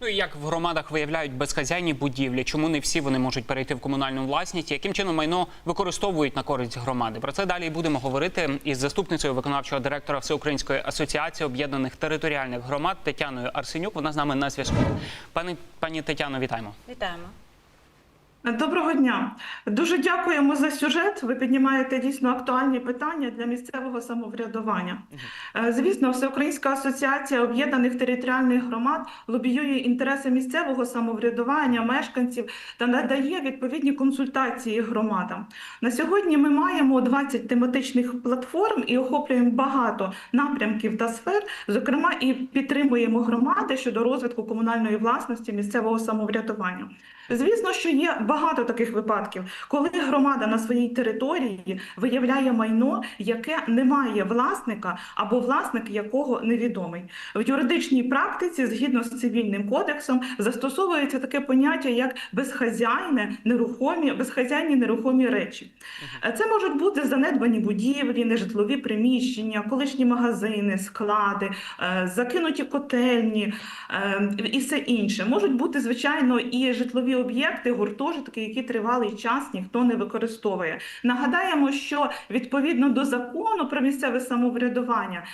Ну і як в громадах виявляють безхазяйні будівлі, чому не всі вони можуть перейти в комунальну власність, яким чином майно використовують на користь громади? Про це далі будемо говорити із заступницею виконавчого директора Всеукраїнської асоціації об'єднаних територіальних громад Тетяною Арсенюк. Вона з нами на зв'язку. Пані пані Тетяно, вітаємо. Вітаємо. Доброго дня. Дуже дякуємо за сюжет. Ви піднімаєте дійсно актуальні питання для місцевого самоврядування. Е, Звісно, Всеукраїнська асоціація об'єднаних територіальних громад лобіює інтереси місцевого самоврядування, мешканців та надає відповідні консультації громадам. На сьогодні ми маємо 20 тематичних платформ і охоплюємо багато напрямків та сфер. Зокрема, і підтримуємо громади щодо розвитку комунальної власності місцевого самоврядування. Звісно, що є багато таких випадків, коли громада на своїй території виявляє майно, яке не має власника або власник якого невідомий. В юридичній практиці, згідно з цивільним кодексом, застосовується таке поняття як безхазяйне нерухомі, безхазяйні нерухомі речі. Це можуть бути занедбані будівлі, нежитлові приміщення, колишні магазини, склади, е, закинуті котельні е, і все інше. Можуть бути, звичайно, і житлові об'єкти, гуртожитки, які тривалий час ніхто не використовує. Нагадаємо, що відповідно до закону про місцеве самоврядування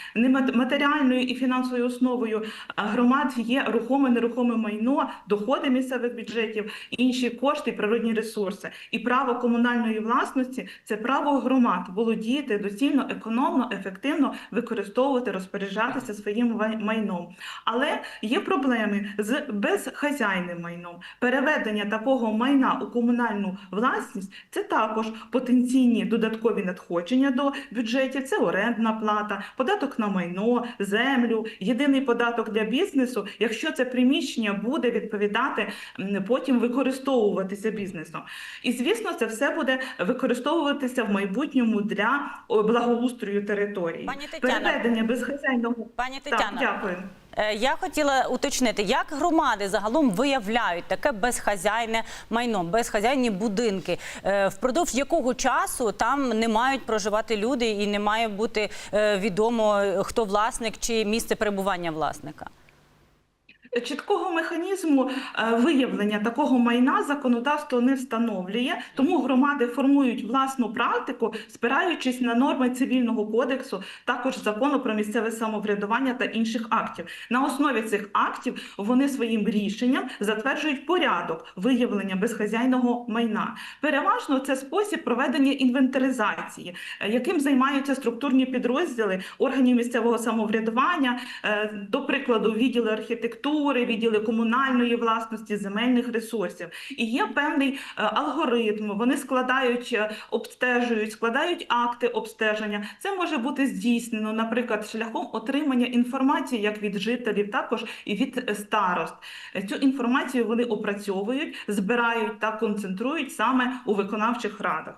матеріальною і фінансовою основою е, громад є рухоме нерухоме майно, доходи місцевих бюджетів, інші кошти, природні ресурси. І право комунальної власності це право громад володіти доцільно, економно, ефективно використовувати, розпоряджатися своїм майном. Але є проблеми з безхазяйним майном. Переведення такого майна у комунальну власність це також потенційні додаткові надходження до бюджетів. Це орендна плата, податок на майно, землю, єдиний податок для бізнесу, якщо це приміщення буде відповідати потім використовуватися бізнесом. І звісно, це все буде використовуватися в майбутньому для благоустрою території. Пані Тетяно. Переведення безхазяйного Пані так, дякую. Е, я хотіла уточнити, як громади загалом виявляють таке безхазяйне майно, безхазяйні будинки, Е, впродовж якого часу там не мають проживати люди і не має бути е, відомо, хто власник чи місце перебування власника. Чіткого механізму е, виявлення такого майна законодавство не встановлює, тому громади формують власну практику, спираючись на норми цивільного кодексу, також закону про місцеве самоврядування та інших актів. На основі цих актів вони своїм рішенням затверджують порядок виявлення безхазяйного майна. Переважно це спосіб проведення інвентаризації, е, яким займаються структурні підрозділи органів місцевого самоврядування, е, до прикладу, відділи архітектури, відділи комунальної власності, земельних ресурсів. І є певний е, алгоритм. Вони складають, е, обстежують, складають акти обстеження. Це може бути здійснено, наприклад, шляхом отримання інформації як від жителів, також і від е, старост. Цю інформацію вони опрацьовують, збирають та концентрують саме у виконавчих радах.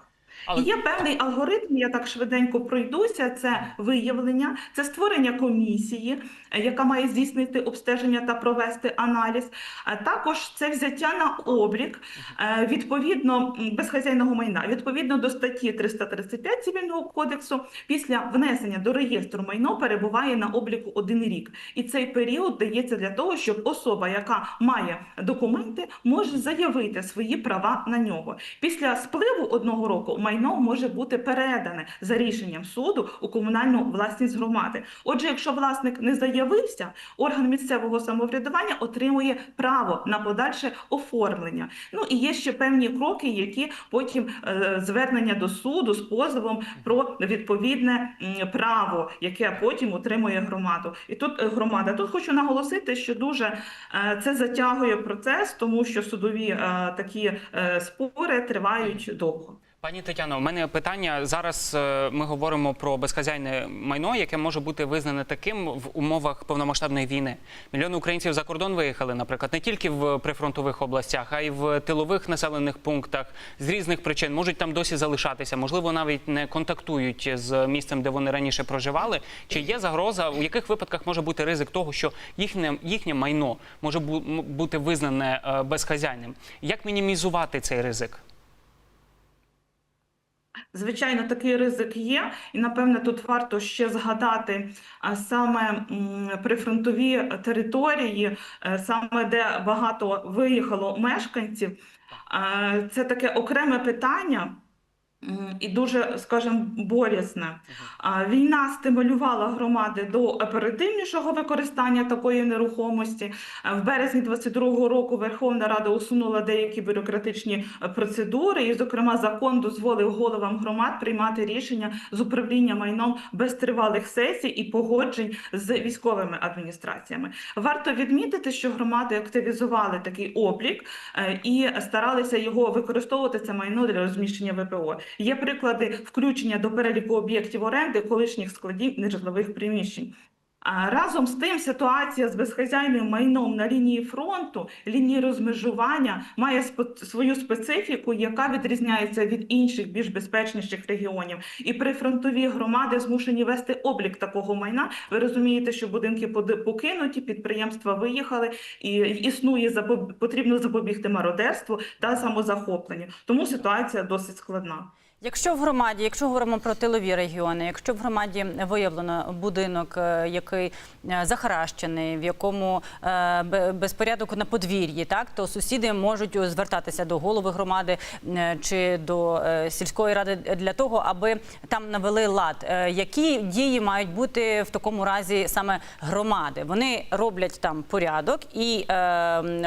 Але- Є певний алгоритм, я так швиденько пройдуся. Це виявлення, це створення комісії, яка має здійснити обстеження та провести аналіз. А також це взяття на облік е, відповідно безхазяйного майна, відповідно до статті 335 цивільного кодексу. Після внесення до реєстру майно перебуває на обліку один рік, і цей період дається для того, щоб особа, яка має документи, може заявити свої права на нього. Після спливу одного року майно може бути передане за рішенням суду у комунальну власність громади. Отже, якщо власник не заявився, орган місцевого самоврядування отримує право на подальше оформлення. Ну і є ще певні кроки, які потім е, звернення до суду з позовом про відповідне право, яке потім отримує громаду. І тут е, громада. Тут хочу наголосити, що дуже е, це затягує процес, тому що судові такі спори тривають довго. Пані Тетяно, у мене питання зараз. е, Ми говоримо про безхазяйне майно, яке може бути визнане таким в умовах повномасштабної війни. Мільйони українців за кордон виїхали, наприклад, не тільки в прифронтових областях, а й в тилових населених пунктах з різних причин можуть там досі залишатися. Можливо, навіть не контактують з місцем, де вони раніше проживали. Чи є загроза? У яких випадках може бути ризик того, що їхнє їхнє майно може бу- бути визнане е, безхазяйним? Як мінімізувати цей ризик? Звичайно, такий ризик є, і напевне тут варто ще згадати саме прифронтові території, е, саме де багато виїхало мешканців. Це таке окреме питання. І дуже, скажімо, болісне. Війна стимулювала громади до оперативнішого використання такої нерухомості. В березні 22-го року Верховна Рада усунула деякі бюрократичні процедури, і, зокрема, закон дозволив головам громад приймати рішення з управління майном без тривалих сесій і погоджень з військовими адміністраціями. Варто відмітити, що громади активізували такий облік е, і старалися його використовувати це майно для розміщення ВПО. Є приклади включення до переліку об'єктів оренди колишніх складів нежитлових приміщень. Разом з тим, ситуація з безхазяйним майном на лінії фронту, лінії розмежування має свою специфіку, яка відрізняється від інших більш безпечніших регіонів. І прифронтові громади змушені вести облік такого майна. Ви розумієте, що будинки покинуті, підприємства виїхали, і існує запоб... потрібно запобігти мародерству та самозахопленню. Тому ситуація досить складна. Якщо в громаді, якщо говоримо про тилові регіони, якщо в громаді виявлено будинок, е, який е, захаращений, в якому е, бе- безпорядок на подвір'ї, так то сусіди можуть звертатися до голови громади чи до сільської ради для того, аби там навели лад. Які дії мають бути в такому разі саме громади? Вони роблять там порядок і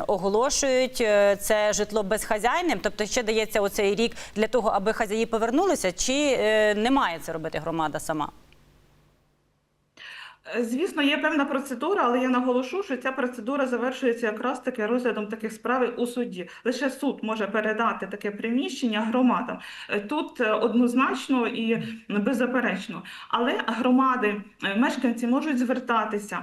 оголошують це житло безхазяйним, тобто ще дається оцей рік для того, аби хазяї повернулися, чи е, не має це робити громада сама? Е, Звісно, є певна процедура, але я наголошу, що ця процедура завершується якраз таки розглядом таких справ у суді. Лише суд може передати таке приміщення громадам. Е, Тут е, однозначно і беззаперечно. Але громади, мешканці можуть звертатися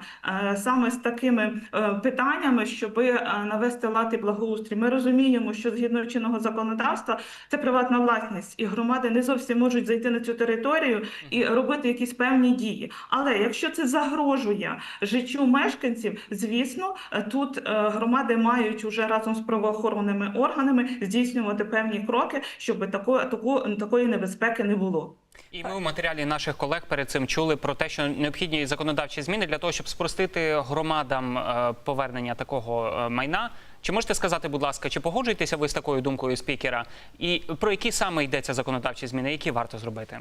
саме з такими питаннями, щоб навести лад і благоустрій. Ми розуміємо, що згідно чинного законодавства це приватна власність, і громади не зовсім можуть зайти на цю територію і робити якісь певні дії. Але якщо це загрожує життю мешканців, звісно, е, тут е, громади мають уже разом з правоохоронними органами здійснювати певні кроки, щоб такої, таку, такої небезпеки не було. І ми у матеріалі наших колег перед цим чули про те, що необхідні законодавчі зміни для того, щоб спростити громадам е, повернення такого майна. Чи можете сказати, будь ласка, чи погоджуєтеся ви з такою думкою спікера? І про які саме йдеться законодавчі зміни, які варто зробити?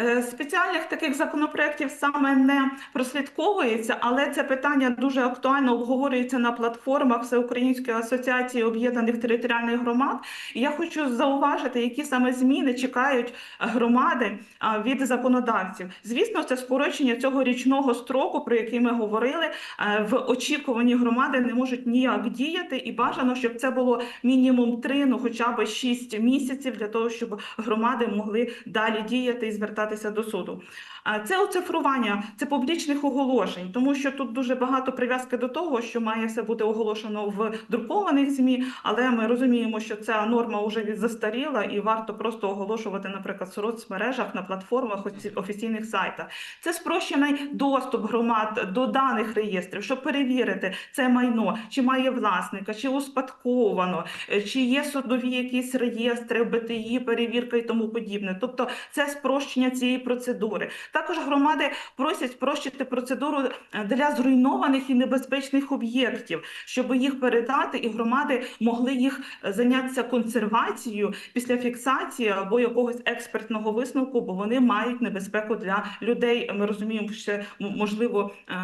Е, Спеціальних таких законопроєктів саме не прослідковується, але це питання дуже актуально обговорюється на платформах Всеукраїнської асоціації об'єднаних територіальних громад. І я хочу зауважити, які саме зміни чекають громади від законодавців. Звісно, це скорочення цього річного строку, про який ми говорили. Е, В очікуванні громади не можуть ніяк діяти, і бажано, щоб це було мінімум три, ну хоча б шість місяців для того, щоб громади могли далі діяти і звертатися до суду. А Це оцифрування, це публічних оголошень, тому що тут дуже багато прив'язки до того, що має все бути оголошено в друкованих змі, але ми розуміємо, що ця норма вже застаріла і варто просто оголошувати, наприклад, в соцмережах на платформах офіційних сайтах. Це спрощений доступ громад до даних реєстрів, щоб перевірити це майно, чи має власника, чи успадковано, е, чи є судові якісь реєстри, БТІ, перевірка і тому подібне. Тобто це спрощення цієї процедури. Також громади просять спрощити процедуру е, для зруйнованих і небезпечних об'єктів, щоб їх передати, і громади могли їх е, зайнятися консервацією після фіксації або якогось експертного висновку, бо вони мають небезпеку для людей. Ми розуміємо, що можливо е,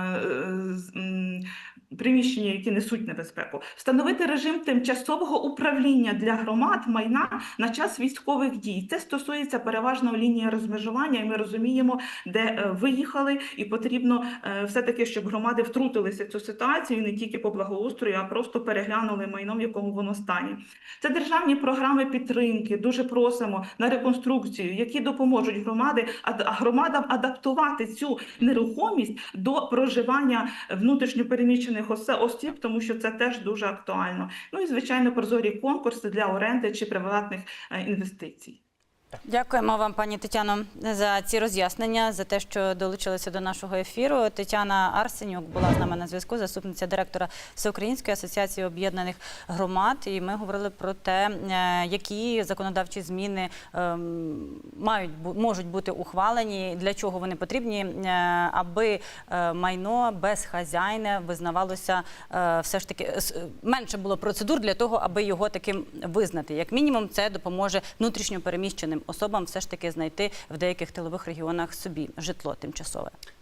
приміщення, які несуть небезпеку, встановити режим тимчасового управління для громад майна на час військових дій. Це стосується переважно лінії розмежування, і ми розуміємо, де е, виїхали, і потрібно е, все-таки, щоб громади втрутилися в цю ситуацію не тільки по благоустрою, а просто переглянули майно, в якому воно стані. Це державні програми підтримки. Дуже просимо на реконструкцію, які допоможуть громади ад- громадам адаптувати цю нерухомість до проживання внутрішньопереміщених осе- осіб, тому що це теж дуже актуально. Ну і звичайно, прозорі конкурси для оренди чи приватних е, інвестицій. Дякуємо вам, пані Тетяно, за ці роз'яснення, за те, що долучилися до нашого ефіру. Тетяна Арсенюк була з нами на зв'язку, заступниця директора Всеукраїнської асоціації об'єднаних громад. І ми говорили про те, е, які законодавчі зміни ем, мають можуть бути ухвалені, для чого вони потрібні, е, аби е, майно безхазяйне визнавалося все ж таки менше було процедур для того, аби його таким визнати. Як мінімум, це допоможе внутрішньо переміщеним особам все ж таки знайти в деяких тилових регіонах собі житло тимчасове.